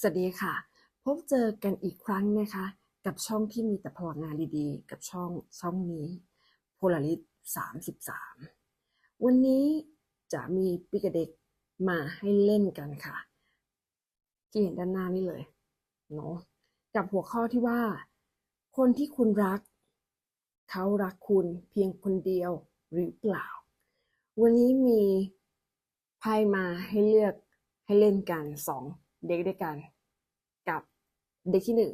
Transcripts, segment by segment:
สวัสดีค่ะ พบเจอกันอีกครั้งนะคะ กับช่องที่มีแต่พลังงานดีๆ กับช่องช่องนี้ Polaris 33วันนี้จะมีปิกเด็กมาให้เล่นกันค่ะ ที่เห็นด้านหน้านี่เลยเนาะกับหัวข้อที่ว่า คนที่คุณรัก เขารักคุณเพียงคนเดียวหรือเปล่า วันนี้มีไพ่มาให้เลือกให้เล่นกันสอง เด็กด้วยกัน กับเด็กที่หนึ่ง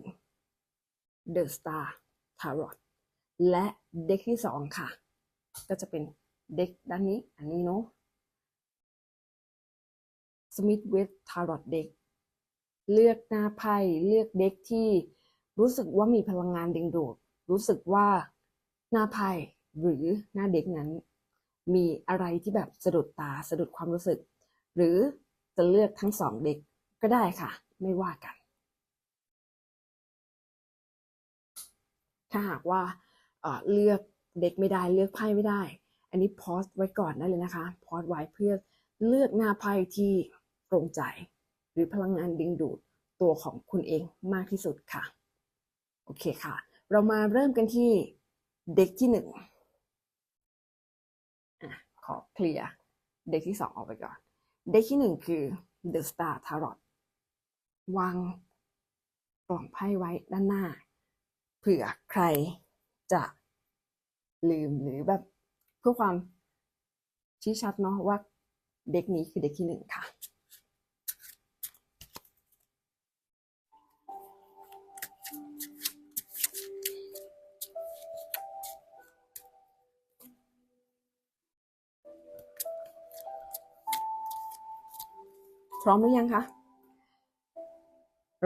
The Star Tarot และเด็กที่สองค่ะ ก็จะเป็นเด็กด้านนี้ อันนี้เนาะ Smith with Tarot Deck เลือกหน้าไพ่เลือกเด็กที่รู้สึกว่ามีพลังงานดึงดูด รู้สึกว่าหน้าไพ่หรือหน้าเด็กนั้น มีอะไรที่แบบสะดุดตาสะดุดความรู้สึก หรือจะเลือกทั้งสองเด็ก ก็ได้ค่ะ ไม่ว่ากัน ถ้าหากว่าเลือกเด็กไม่ได้เลือกไพ่ไม่ได้ อันนี้พอสไว้ก่อนได้เลยนะคะพอสไว้เพื่อเลือกหน้าไพ่ที่ตรงใจ หรือพลังงานดึงดูดตัวของคุณเองมากที่สุดค่ะ โอเคค่ะ เรามาเริ่มกันที่เด็กที่หนึ่งอขอเคลียร์เด็กที่สองออกไปก่อน เด็กที่หนึ่งคือ The Star Tarot วางกล่องไพ่ไว้ด้านหน้า เผื่อใครจะลืมหรือแบบเพื่อความชี้ชัดเนาะว่าเด็กนี้คือเด็กที่หนึ่งค่ะ พร้อมหรือยังคะ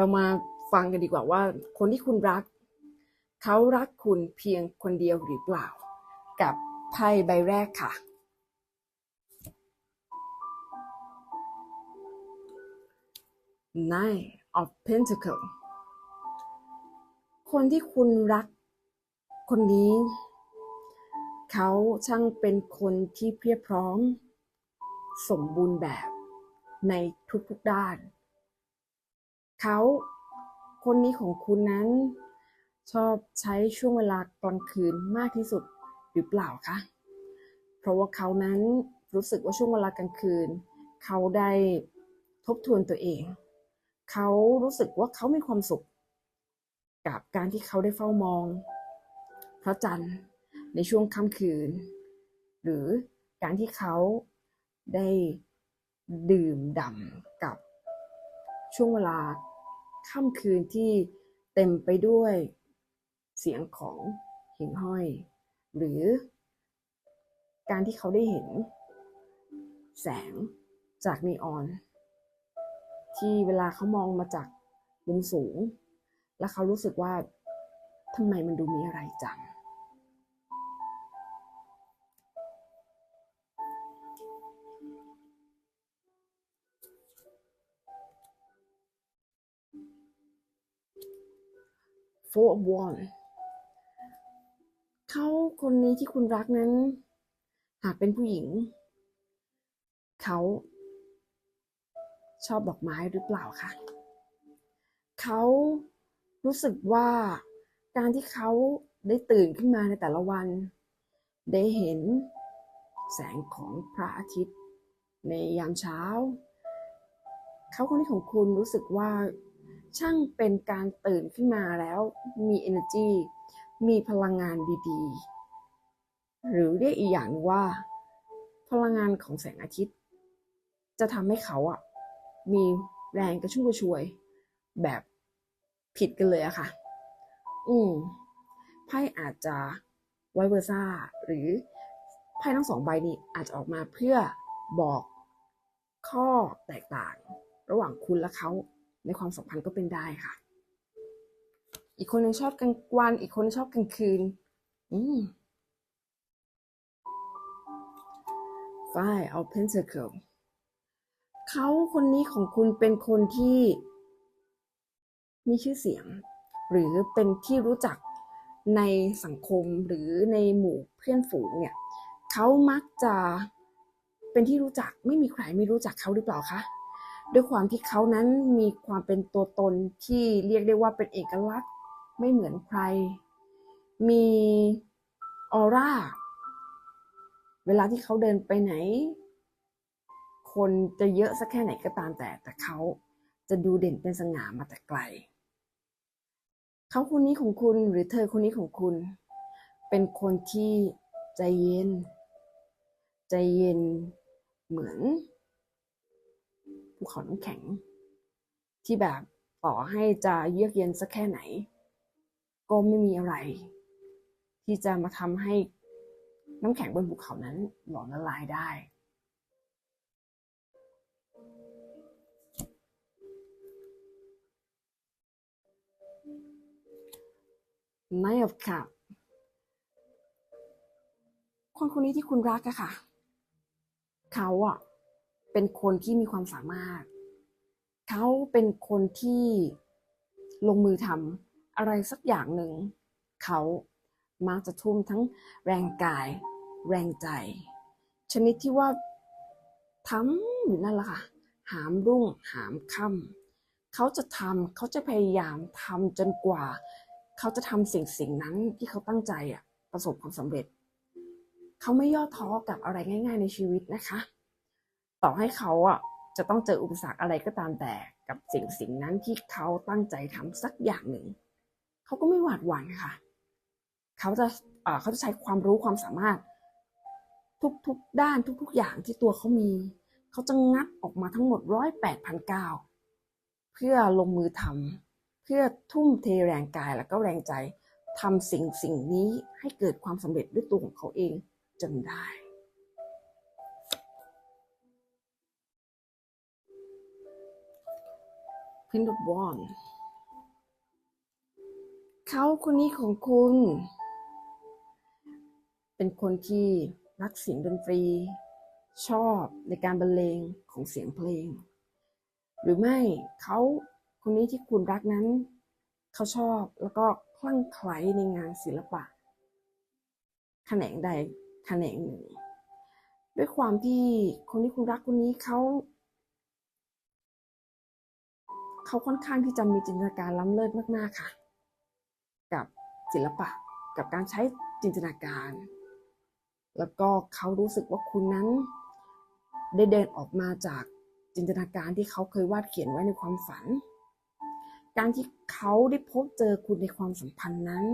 เรามาฟังกันดีกว่าว่า คนที่คุณรัก เขารักคุณเพียงคนเดียวหรือเปล่า กับไพ่ใบแรกค่ะ Nine of Pentacle คนที่คุณรักคนนี้ เขาช่างเป็นคนที่เพียบพร้อม สมบูรณ์แบบในทุกๆด้าน เขาคนนี้ของคุณนั้น ชอบใช้ช่วงเวลากลางคืนมากที่สุดหรือเปล่าคะ เพราะว่าเขานั้นรู้สึกว่าช่วงเวลากลางคืน เขาได้ทบทวนตัวเอง เขารู้สึกว่าเขามีความสุข กับการที่เขาได้เฝ้ามอง พระจันทร์ในช่วงค่ำคืน หรือการที่เขาได้ดื่มด่ำกับช่วงเวลา ค่ำคืนที่เต็มไปด้วยเสียงของหิ่งห้อย หรือการที่เขาได้เห็น แสงจากนีออน ที่เวลาเขามองมาจากมุมสูง แล้วเขารู้สึกว่าทำไมมันดูมีอะไรจัง Four of Wands เขาคนนี้ที่คุณรักนั้น หากเป็นผู้หญิง เขาชอบดอกไม้หรือเปล่าคะเขารู้สึกว่าการที่เขาได้ตื่นขึ้นมาในแต่ละวัน ได้เห็นแสงของพระอาทิตย์ ในยามเช้า เขาคนนี้ของคุณรู้สึกว่า ช่างเป็นการตื่นขึ้นมาแล้วมี energy มีพลังงานดีๆ หรือเรียกอีกอย่างว่า พลังงานของแสงอาทิตย์ จะทำให้เขาอะมีแรงกระชุ่มกระชวย แบบผิดกันเลยอะค่ะ อืมไพ่อาจจะไวเวอร์ซ่าหรือไพ่ทั้งสองใบนี้อาจจะออกมาเพื่อบอกข้อแตกต่าง ระหว่างคุณและเขา ในความสัมพันธ์ก็เป็นได้ค่ะ อีกคนหนึงชอบกลางวัน อีกคนชอบกลางคืน อืม Five of Pentacle เขาคนนี้ของคุณเป็นคนที่มีชื่อเสียง หรือเป็นที่รู้จักในสังคมหรือในหมู่เพื่อนฝูงเนี่ยเขามักจะเป็นที่รู้จักไม่มีใครไม่รู้จักเขาหรือเปล่าคะ ด้วยความที่เขานั้นมีความเป็นตัวตนที่เรียกได้ว่าเป็นเอกลักษณ์ไม่เหมือนใคร มีออร่า เวลาที่เขาเดินไปไหน คนจะเยอะสักแค่ไหนก็ตามแต่ แต่เขาจะดูเด่นเป็นสง่ามาแต่ไกล เขาคนนี้ของคุณหรือเธอคนนี้ของคุณ เป็นคนที่ใจเย็น ใจเย็นเหมือน ภูเขาน้ำแข็ง ที่แบบต่อให้จะเยือกเย็นสักแค่ไหน ก็ไม่มีอะไร ที่จะมาทำให้น้ำแข็งบนภูเขานั้นหลอมละลายได้ไม่หรอกค่ะคนคนนี้ที่คุณรักอะค่ะ เขาอะ เป็นคนที่มีความสามารถ เขาเป็นคนที่ลงมือทำอะไรสักอย่างหนึ่ง เขามักจะทุ่มทั้งแรงกาย แรงใจ ชนิดที่ว่าทำอยู่นั่นแหละค่ะ หามรุ่งหามค่ำเขาจะทำเขาจะพยายามทำจนกว่า เขาจะทำสิ่งสิ่งนั้นที่เขาตั้งใจอะประสบความสำเร็จ เขาไม่ย่อท้อกับอะไรง่าย ๆ ในชีวิตนะคะ ต่อให้เขาอะจะต้องเจออุปสรรคอะไรก็ตามแต่กับสิ่งสิ่งนั้นที่เขาตั้งใจทำสักอย่างหนึ่ง เขาก็ไม่หวาดหวั่นค่ะ เขาจะเขาจะใช้ความรู้ความสามารถ ทุกๆด้านทุก ๆ อย่างที่ตัวเขามี เขาจะงัดออกมาทั้งหมดร้อยแปดพันเก้าเพื่อลงมือทำเพื่อทุ่มเทแรงกายแล้วก็แรงใจทำสิ่งสิ่งนี้ให้เกิดความสำเร็จด้วยตัวของเขาเองจนได้ พินดบอนเขาคนนี้ของคุณ เป็นคนที่รักเสียงดนตรี ชอบในการบรรเลงของเสียงเพลง หรือไม่เขาคนนี้ที่คุณรักนั้น เขาชอบแล้วก็คลั่งไคล้ในงานศิลปะแขนงใดแขนงหนึ่ง ด้วยความที่คนที่คุณรักคนนี้เขา เขาค่อนข้างที่จะมีจินตนาการล้ำเลิศมากๆค่ะ กับศิลปะกับการใช้จินตนาการ แล้วก็เขารู้สึกว่าคุณนั้น ได้เดินออกมาจากจินตนาการที่เขาเคยวาดเขียนไว้ในความฝัน การที่เขาได้พบเจอคุณในความสัมพันธ์นั้น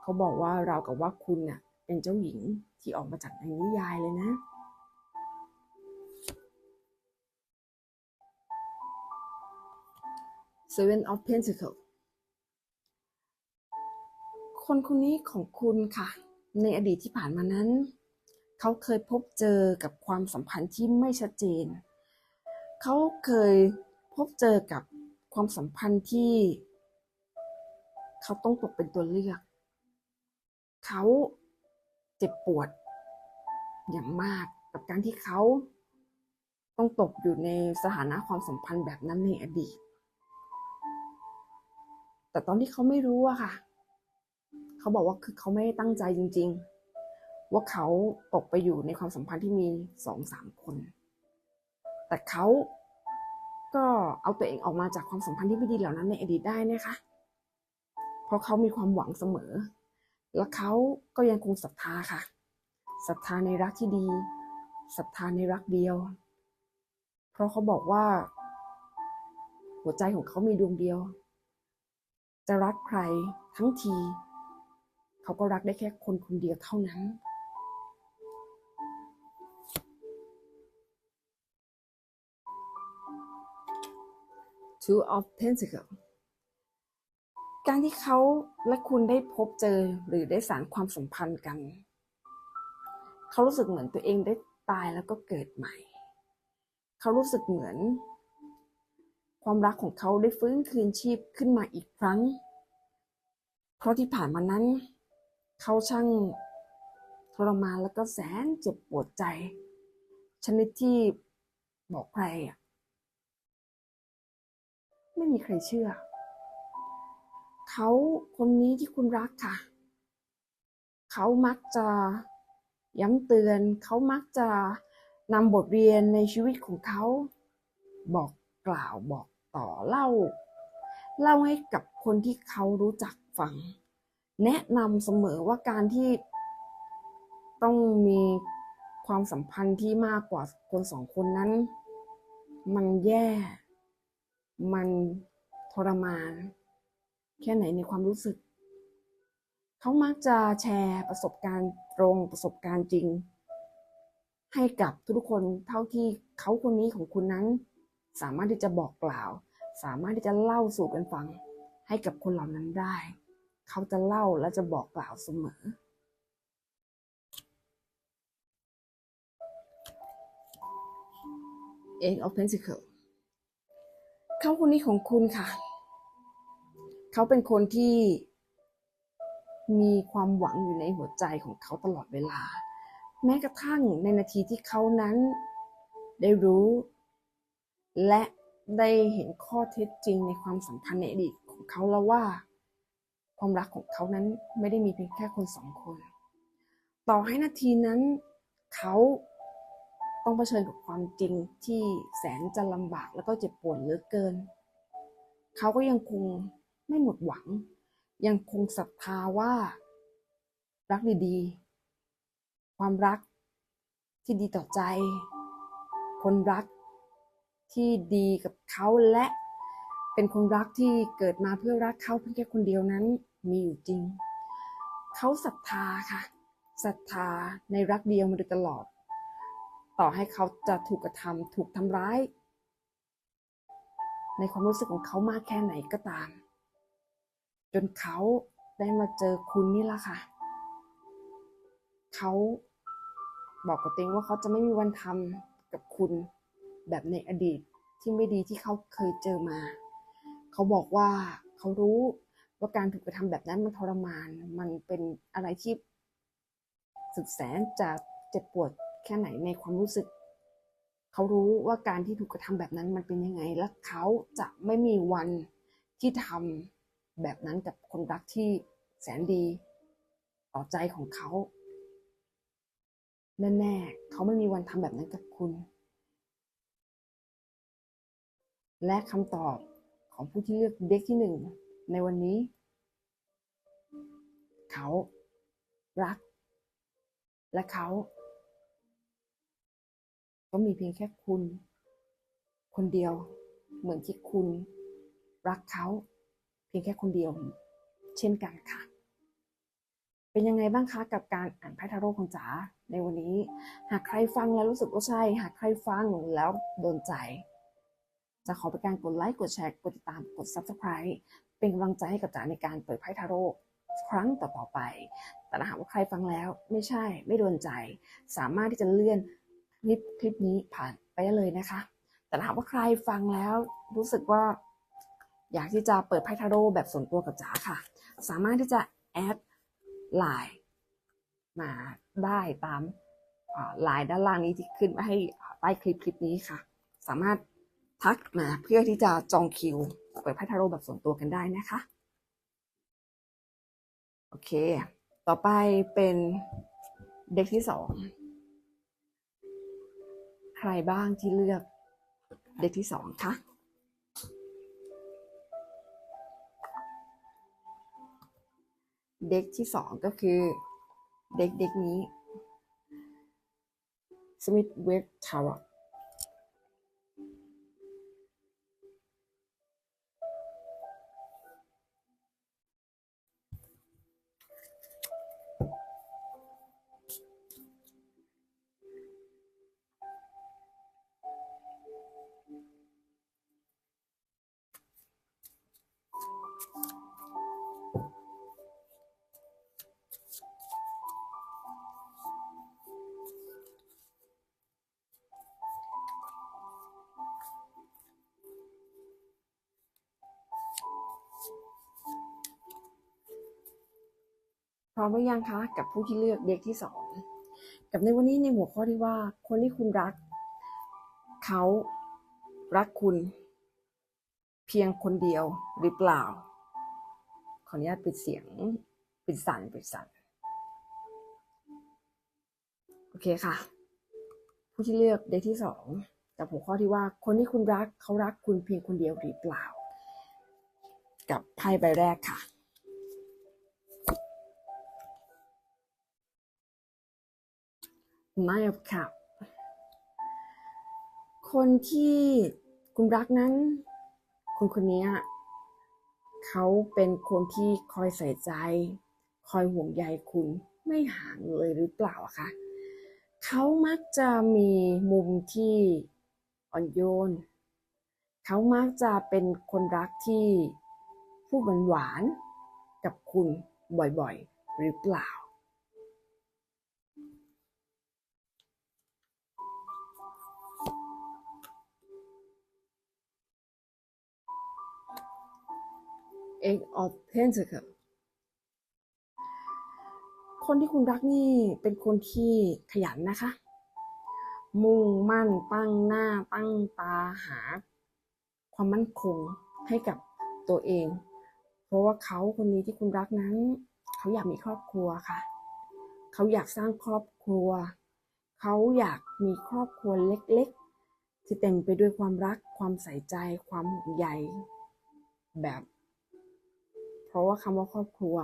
เขาบอกว่าเรากับว่าคุณเน่ะเป็นเจ้าหญิงที่ออกมาจากในนิยายเลยนะ Seven of Pentacles คนคนนี้ของคุณค่ะ ในอดีตที่ผ่านมานั้น เขาเคยพบเจอกับความสัมพันธ์ที่ไม่ชัดเจน เขาเคยพบเจอกับความสัมพันธ์ที่ เขาต้องตกเป็นตัวเลือก เขาเจ็บปวดอย่างมากกับการที่เขาต้องตกอยู่ในสถานะความสัมพันธ์แบบนั้นในอดีต แต่ตอนที่เขาไม่รู้อะค่ะ เขาบอกว่าคือเขาไม่ได้ตั้งใจจริง ๆ ว่าเขาตกไปอยู่ในความสัมพันธ์ที่มีสองสามคน แต่เขาก็เอาตัวเองออกมาจากความสัมพันธ์ที่ไม่ดีเหล่านั้นในอดีตได้นะคะ เพราะเขามีความหวังเสมอ และเขาก็ยังคงศรัทธาค่ะ ศรัทธาในรักที่ดี ศรัทธาในรักเดียว เพราะเขาบอกว่า หัวใจของเขามีดวงเดียว จะรักใครทั้งที เขาก็รักได้แค่คนคนเดียวเท่านั้น Two of Pentacles การที่เขาและคุณได้พบเจอหรือได้สารความสัมพันธ์กัน เขารู้สึกเหมือนตัวเองได้ตายแล้วก็เกิดใหม่ เขารู้สึกเหมือน ความรักของเขาได้ฟื้นคืนชีพขึ้นมาอีกครั้ง เพราะที่ผ่านมานั้น เขาช่างทรมานแล้วก็แสนเจ็บปวดใจ ชนิดที่บอกใครอะไม่มีใครเชื่อ เขาคนนี้ที่คุณรักค่ะ เขามักจะย้ำเตือน เขามักจะนำบทเรียนในชีวิตของเขา บอกกล่าวบอก ต่อเล่า เล่าให้กับคนที่เขารู้จักฟัง แนะนำเสมอว่าการที่ต้องมีความสัมพันธ์ที่มากกว่าคนสองคนนั้น มันแย่ มันทรมาน แค่ไหนในความรู้สึก เขามักจะแชร์ประสบการณ์ตรงประสบการณ์จริง ให้กับทุกคนเท่าที่เขาคนนี้ของคุณนั้น สามารถที่จะบอกกล่าว สามารถที่จะเล่าสู่กันฟัง ให้กับคนเหล่านั้นได้ เขาจะเล่าและจะบอกกล่าวเสมอ Eight of Pentacles เขาคนนี้ของคุณค่ะ เขาเป็นคนที่มีความหวังอยู่ในหัวใจของเขาตลอดเวลา แม้กระทั่งในนาทีที่เขานั้นได้รู้ และได้เห็นข้อเท็จจริงในความสัมพันธ์ในอดีตของเขาแล้วว่า ความรักของเขานั้นไม่ได้มีเพียงแค่คนสองคน ต่อให้นาทีนั้น เขาต้องเผชิญกับความจริงที่แสนจะลำบากแล้วก็เจ็บปวดเหลือเกิน เขาก็ยังคงไม่หมดหวัง ยังคงศรัทธาว่า รักดีๆ ความรักที่ดีต่อใจ คนรัก ที่ดีกับเขาและเป็นคนรักที่เกิดมาเพื่อรักเขาเพียงแค่คนเดียวนั้นมีอยู่จริง เขาศรัทธาค่ะศรัทธาในรักเดียวมาโดยตลอด ต่อให้เขาจะถูกกระทำถูกทำร้าย ในความรู้สึกของเขามากแค่ไหนก็ตาม จนเขาได้มาเจอคุณนี่ละค่ะ เขาบอกกับตัวเองว่าเขาจะไม่มีวันทำกับคุณ แบบในอดีตที่ไม่ดีที่เขาเคยเจอมา เขาบอกว่าเขารู้ว่าการถูกกระทำแบบนั้นมันทรมาน มันเป็นอะไรที่สุดแสนจะเจ็บปวดแค่ไหนในความรู้สึก เขารู้ว่าการที่ถูกกระทำแบบนั้นมันเป็นยังไง และเขาจะไม่มีวันที่ทำแบบนั้นกับคนรักที่แสนดี ต่อใจของเขาแน่ๆเขาไม่มีวันทำแบบนั้นกับคุณ และคำตอบของผู้ที่เลือกเด็กที่หนึ่งในวันนี้ เขารัก และเขา ก็มีเพียงแค่คุณ คนเดียว เหมือนที่คุณ รักเขา เพียงแค่คนเดียว เช่นกันค่ะ เป็นยังไงบ้างคะกับการอ่านไพ่ทาโร่ของจ๋าในวันนี้ หากใครฟังแล้วรู้สึกว่าใช่ หากใครฟังแล้วโดนใจ จะขอเป็นการกดไลค์ กดแชร์ กดติดตาม กด subscribe เป็นกำลังใจให้กับจ๋าในการเปิดไพ่ทาโร่ครั้งต่อๆไป แต่หากว่าใครฟังแล้วไม่ใช่ไม่โดนใจ สามารถที่จะเลื่อนคลิปคลิปนี้ผ่านไปได้เลยนะคะ แต่หากว่าใครฟังแล้วรู้สึกว่า อยากที่จะเปิดไพ่ทาโร่แบบส่วนตัวกับจ๋าค่ะ สามารถที่จะแอดไลน์มาได้ตามไลน์ด้านล่างนี้ที่ขึ้นมาให้ใต้คลิปคลิปนี้ค่ะ สามารถ ทักมาเพื่อที่จะจองคิวเปิดไพ่ทาโร่แบบส่วนตัวกันได้นะคะ โอเค ต่อไปเป็นเด็กที่สองใครบ้างที่เลือกเด็กที่สองคะเด็กที่สองก็คือเด็กเด็กนี้ Smith West Tarot พร้อมหรือยังคะกับผู้ที่เลือกเด็กที่สองกับในวันนี้ในหัวข้อที่ว่าคนที่คุณรัก เขารักคุณ เพียงคนเดียวหรือเปล่า ขออนุญาตปิดเสียงปิดสั่นปิดสั่นโอเคค่ะ ผู้ที่เลือกเด็กที่สองกับหัวข้อที่ว่าคนที่คุณรักเขารักคุณเพียงคนเดียวหรือเปล่า กับไพ่ใบแรกค่ะ Nine of Cup คนที่คุณรักนั้น คนคนนี้เขาเป็นคนที่คอยใส่ใจ คอยห่วงใยคุณไม่ห่างเลยหรือเปล่าคะเขามักจะมีมุมที่อ่อนโยน เขามักจะเป็นคนรักที่พูดหวานๆกับคุณบ่อยๆ หรือเปล่า Eight of Pentacles คนที่คุณรักนี่เป็นคนที่ขยันนะคะ มุ่งมั่นตั้งหน้าตั้งตาหา ความมั่นคงให้กับตัวเอง เพราะว่าเขาคนนี้ที่คุณรักนั้น เขาอยากมีครอบครัวค่ะ เขาอยากสร้างครอบครัว เขาอยากมีครอบครัวเล็กๆ ที่เต็มไปด้วยความรักความใส่ใจความห่วงใยแบบ เพราะว่าคำว่าครอบครัว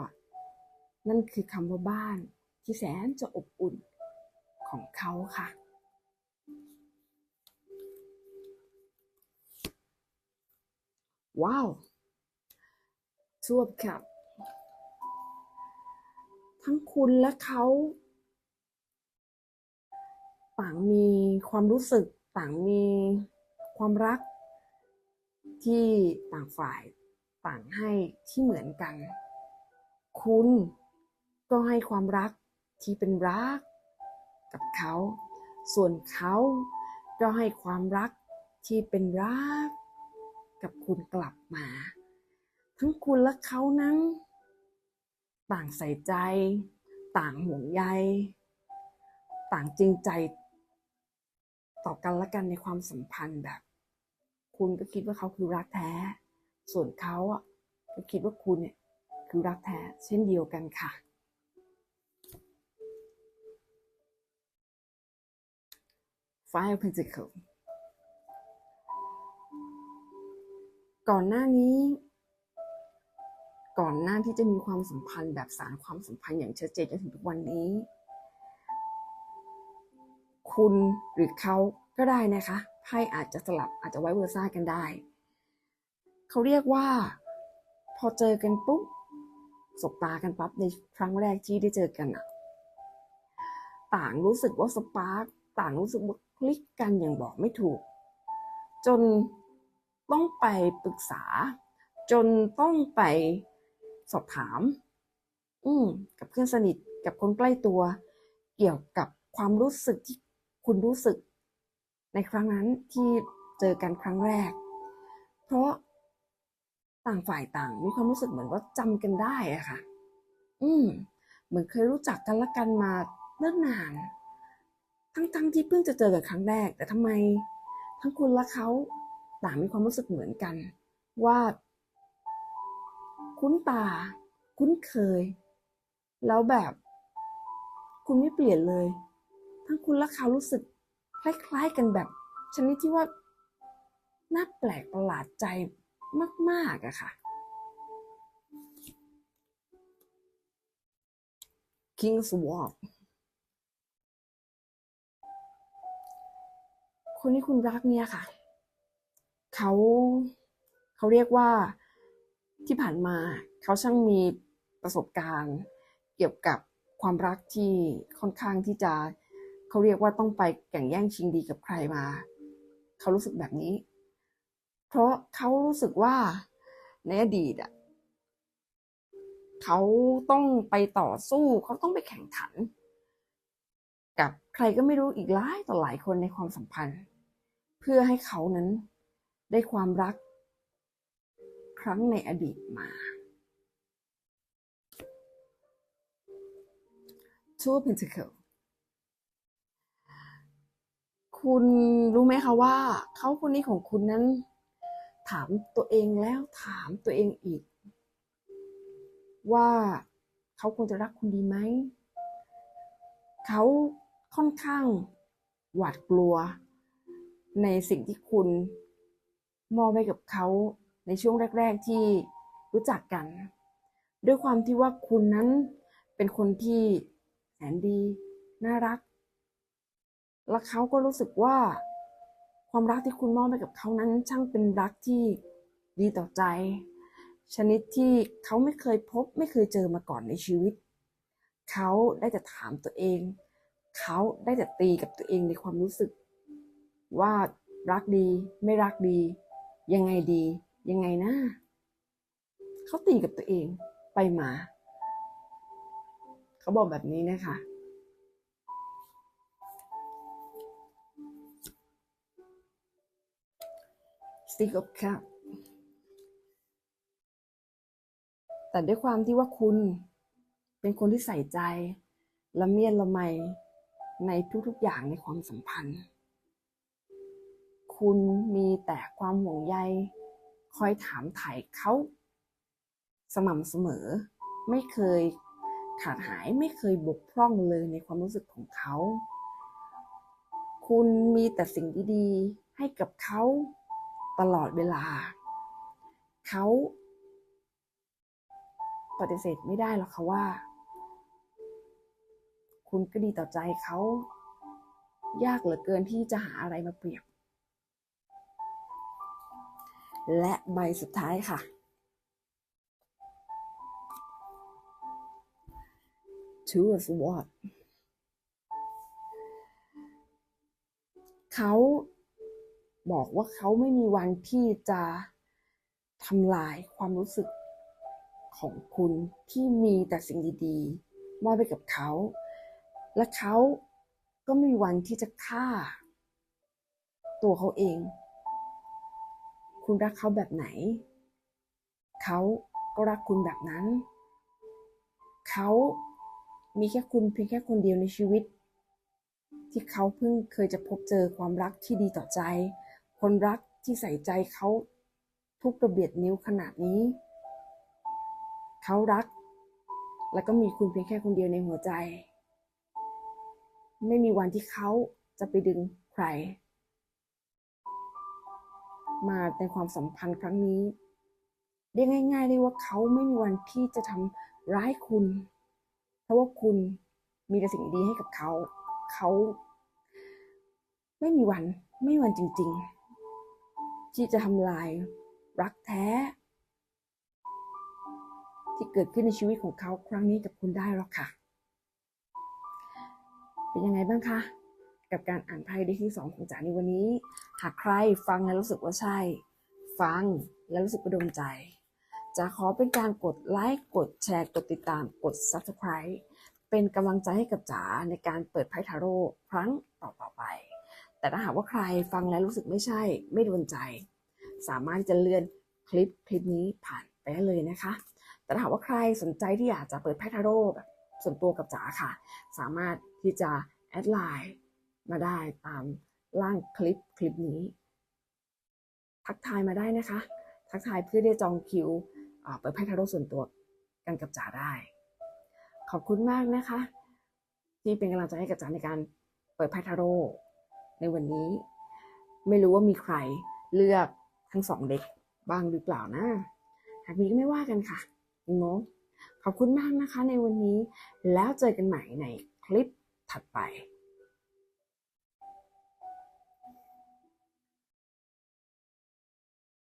นั่นคือคำว่าบ้านที่แสนจะอบอุ่นของเขาค่ะ ว้าวทวบครับ ทั้งคุณและเขาต่างมีความรู้สึกต่างมีความรักที่ต่างฝ่าย่างให้ที่เหมือนกัน คุณก็ให้ความรักที่เป็นรักกับเขา ส่วนเขาก็ให้ความรักที่เป็นรักกับคุณกลับมา ทั้งคุณและเขานั้น ต่างใส่ใจ ต่างห่วงใย ต่างจริงใจต่อกันและกันในความสัมพันธ์แบบ คุณก็คิดว่าเขาคือรักแท้ ส่วนเขาอะก็คิดว่าคุณเนี่ยคือรักแท้เช่นเดียวกันค่ะ Five of Pentacles ก่อนหน้านี้ ก่อนหน้าที่จะมีความสัมพันธ์แบบสารความสัมพันธ์อย่างชัดเจนจนถึงทุกวันนี้ คุณหรือเขาก็ได้นะคะไพ่อาจจะสลับอาจจะไว้เวอร์ซ่ากันได้ เขาเรียกว่า พอเจอกันปุ๊บสบตากันปั๊บในครั้งแรกที่ได้เจอกันอะต่างรู้สึกว่าสปาร์กต่างรู้สึกว่าคลิกกันอย่างบอกไม่ถูก จนต้องไปปรึกษา จนต้องไปสอบถาม อืมกับเพื่อนสนิทกับคนใกล้ตัว เกี่ยวกับความรู้สึกที่คุณรู้สึก ในครั้งนั้นที่เจอกันครั้งแรก เพราะ ต่างฝ่ายต่าง มีความรู้สึกเหมือนว่าจำกันได้อะค่ะ อืม เหมือนเคยรู้จักกันและกันมาเนิ่นนาน ทั้งๆที่เพิ่งจะเจอกันครั้งแรก แต่ทำไม ทั้งคุณและเขาต่างมีความรู้สึกเหมือนกัน ว่า คุ้นตา คุ้นเคย แล้วแบบ คุณไม่เปลี่ยนเลย ทั้งคุณและเขารู้สึกคล้ายๆกันแบบ ชนิดที่ว่าน่าแปลกประหลาดใจ มากๆอะค่ะ King's Walk คนที่คุณรักเนี่ยค่ะ เขาเขาเรียกว่าที่ผ่านมาเขาช่างมีประสบการณ์ เกี่ยวกับความรักที่ค่อนข้างที่จะเขาเรียกว่าต้องไปแข่งแย่งชิงดีกับใครมา เขารู้สึกแบบนี้ เพราะเขารู้สึกว่าในอดีตอะเขาต้องไปต่อสู้เขาต้องไปแข่งขัน กับใครก็ไม่รู้อีกหลายต่อหลายคนในความสัมพันธ์ เพื่อให้เขานั้นได้ความรัก ครั้งในอดีตมา Two of Pentacles คุณรู้ไหมคะว่า เขาคนนี้ของคุณนั้น ถามตัวเองแล้วถามตัวเองอีก ว่าเขาควรจะรักคุณดีไหม เขาค่อนข้างหวาดกลัว ในสิ่งที่คุณมอบให้กับเขาในช่วงแรก ๆที่รู้จักกัน ด้วยความที่ว่าคุณนั้นเป็นคนที่แสนดี น่ารัก และเขาก็รู้สึกว่า ความรักที่คุณมอบให้กับเขานั้น ช่างเป็นรักที่ดีต่อใจ ชนิดที่เขาไม่เคยพบไม่เคยเจอมาก่อนในชีวิต เขาได้แต่ถามตัวเอง เขาได้แต่ตีกับตัวเองในความรู้สึก ว่ารักดีไม่รักดี ยังไงดี ยังไงนะเขาตีกับตัวเองไปมา เขาบอกแบบนี้นะคะ Stick of Cup แต่ด้วยความที่ว่าคุณเป็นคนที่ใส่ใจละเมียดละไมในทุกๆอย่างในความสัมพันธ์ คุณมีแต่ความห่วงใย คอยถามถ่ายเขา สม่ำเสมอ ไม่เคยขาดหายไม่เคยบกพร่องเลยในความรู้สึกของเขา คุณมีแต่สิ่งดีๆให้กับเขา ตลอดเวลา เขาปฏิเสธไม่ได้หรอกค่ะว่า คุณก็ดีต่อใจเขา ยากเหลือเกินที่จะหาอะไรมาเปรียบ และใบสุดท้ายค่ะ Two of what เขา บอกว่าเขาไม่มีวันที่จะทำลายความรู้สึกของคุณที่มีแต่สิ่งดีๆ มอบไปกับเขา และเขาก็ไม่มีวันที่จะฆ่า ตัวเขาเอง คุณรักเขาแบบไหน เขาก็รักคุณแบบนั้น เขามีแค่คุณเพียงแค่คนเดียวในชีวิต ที่เขาเพิ่งเคยจะพบเจอความรักที่ดีต่อใจ คนรักที่ใส่ใจเขาทุกระเบียดนิ้วขนาดนี้ เขารัก แล้วก็มีคุณเพียงแค่คนเดียวในหัวใจ ไม่มีวันที่เขาจะไปดึงใคร มาในความสัมพันธ์ครั้งนี้เรียกง่ายๆได้ว่าเขาไม่มีวันที่จะทำร้ายคุณ เพราะว่าคุณมีแต่สิ่งดีให้กับเขา เขา ไม่มีวันไม่มีวันจริง ๆ ที่จะทำลายรักแท้ ที่เกิดขึ้นในชีวิตของเขาครั้งนี้กับคุณได้หรอกค่ะ เป็นยังไงบ้างคะ กับการอ่านไพ่ได้ที่สองของจ๋าในวันนี้ หากใครฟังแล้วรู้สึกว่าใช่ ฟังแล้วรู้สึกประดมใจจะขอเป็นการกดไลค์ กดแชร์ กดติดตาม กด Subscribe เป็นกำลังใจให้กับจ๋าในการเปิดไพ่ทาโร่ครั้งต่อๆไป แต่ถ้าหากว่าใครฟังแล้วรู้สึกไม่ใช่ ไม่โดนใจ สามารถที่จะเลื่อนคลิปคลิปนี้ผ่านไปได้เลยนะคะ แต่ถ้าหากว่าใครสนใจที่อยากจะเปิดไพ่ทาโร่แบบส่วนตัวกับจ๋าค่ะ สามารถที่จะแอดไลน์มาได้ตามล่างคลิปคลิปนี้ ทักทายมาได้นะคะ ทักทายเพื่อได้จองคิวเปิดไพ่ทาโร่ส่วนตัวกันกับจ๋าได้ ขอบคุณมากนะคะ ที่เป็นกำลังใจให้กับจ๋าในการเปิดไพ่ทาโร่ ในวันนี้ ไม่รู้ว่ามีใครเลือกทั้งสองเด็กบ้างหรือเปล่านะ หากมีก็ไม่ว่ากันค่ะงงขอบคุณมากนะคะในวันนี้ แล้วเจอกันใหม่ในคลิปถัดไป